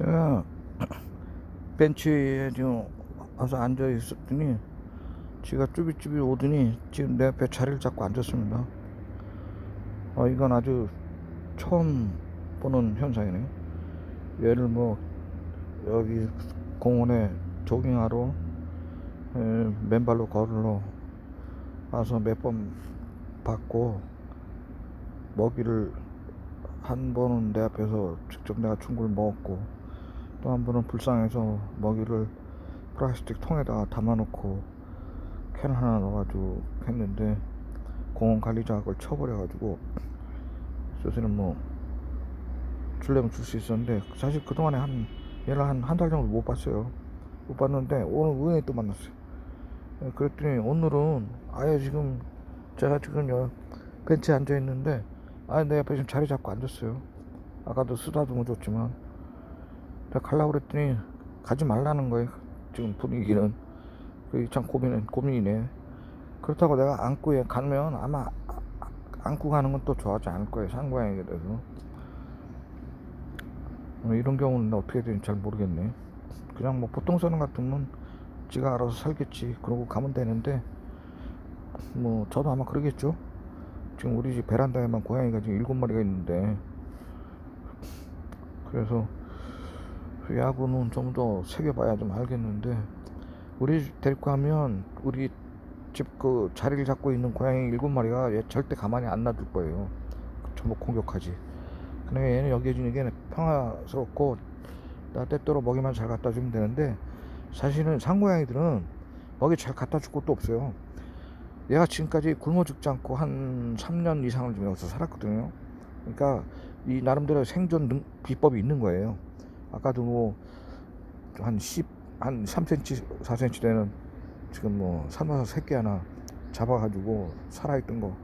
제가 벤치에 지금 와서 앉아 있었더니 지가 쭈비쭈비 오더니 지금 내 앞에 자리를 잡고 앉았습니다. 어, 이건 아주 처음 보는 현상이네요. 얘를 뭐 여기 공원에 조깅하러 에, 맨발로 걸으러 와서 몇 번 봤고 먹이를 한 번은 내 앞에서 직접 내가 충분히 먹었고 또한 번은 불쌍해서 먹이를 플라스틱 통에다가 담아놓고 캔 하나 넣어가지고 했는데 공원 관리자가 그걸 쳐버려가지고 요새는 뭐 줄려면 줄 수 있었는데 사실 그동안에 한 얘를 한 한 달 정도 못 봤어요. 못 봤는데 오늘 우연히 또 만났어요. 예, 그랬더니 오늘은 아예 지금 제가 지금 여 벤치에 앉아 있는데 아예 내 옆에 지금 자리 잡고 앉았어요. 아까도 쓰다듬어 줬지만 내가 가려고 그랬더니 가지 말라는 거예요. 지금 분위기는. 참 고민 고민이네. 그렇다고 내가 안고 얘 가면 아마 안고 가는 건 또 좋아하지 않을 거예요 상고양이에 대해서 어, 이런 경우는 어떻게 되는지 잘 모르겠네. 그냥 뭐 보통 사람 같으면 지가 알아서 살겠지 그러고 가면 되는데 뭐 저도 아마 그러겠죠? 지금 우리 집 베란다에만 고양이가 지금 일곱 마리가 있는데. 그래서 그 야구는 좀 더 새겨봐야 좀 알겠는데 우리 집 데리고 가면 우리 집 그 자리를 잡고 있는 고양이 일곱 마리가 얘 절대 가만히 안 놔둘 거예요. 전부 공격하지. 그러니까 얘는 여기 주는 게 평화스럽고 나 때때로 먹이만 잘 갖다 주면 되는데 사실은 상고양이들은 먹이 잘 갖다 줄 것도 없어요. 얘가 지금까지 굶어 죽지 않고 한 3년 이상을 좀 여기서 살았거든요. 그러니까 이 나름대로 생존 능, 비법이 있는 거예요 아까도 뭐 한 10, 한 3cm, 4cm 되는 지금 뭐 산화사 새끼 하나 잡아가지고 살아있던 거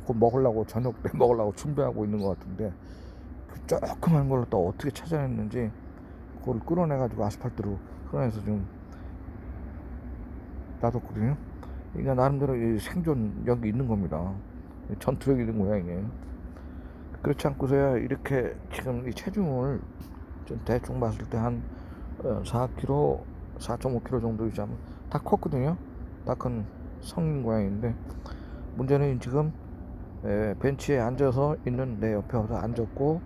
그거 먹으려고 저녁 때 먹으려고 준비하고 있는 것 같은데 그 조그만 걸로 또 어떻게 찾아냈는지 그걸 끌어내가지고 아스팔트로 끌어내서 지금 놔뒀거든요. 그러니까 나름대로 이 생존력이 있는 겁니다. 전투력이 있는 모양이에요 그렇지 않고서야 이렇게 지금 이 체중을 좀 대충 봤을 때 한 4kg, 4.5kg 정도 이상 다 컸거든요. 다 큰 성인 고양이인데 문제는 지금 에, 벤치에 앉아서 있는 내 옆에 와서 앉았고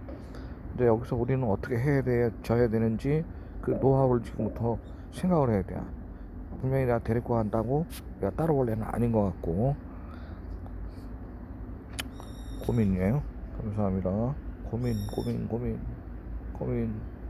이제 여기서 우리는 어떻게 해야 돼, 져야 되는지 그 노하우를 지금부터 생각을 해야 돼요. 분명히 내가 데리고 간다고 내가 따라올 애는 아닌 것 같고 고민이에요. 감사합니다. 고민, 고민, 고민, 고민.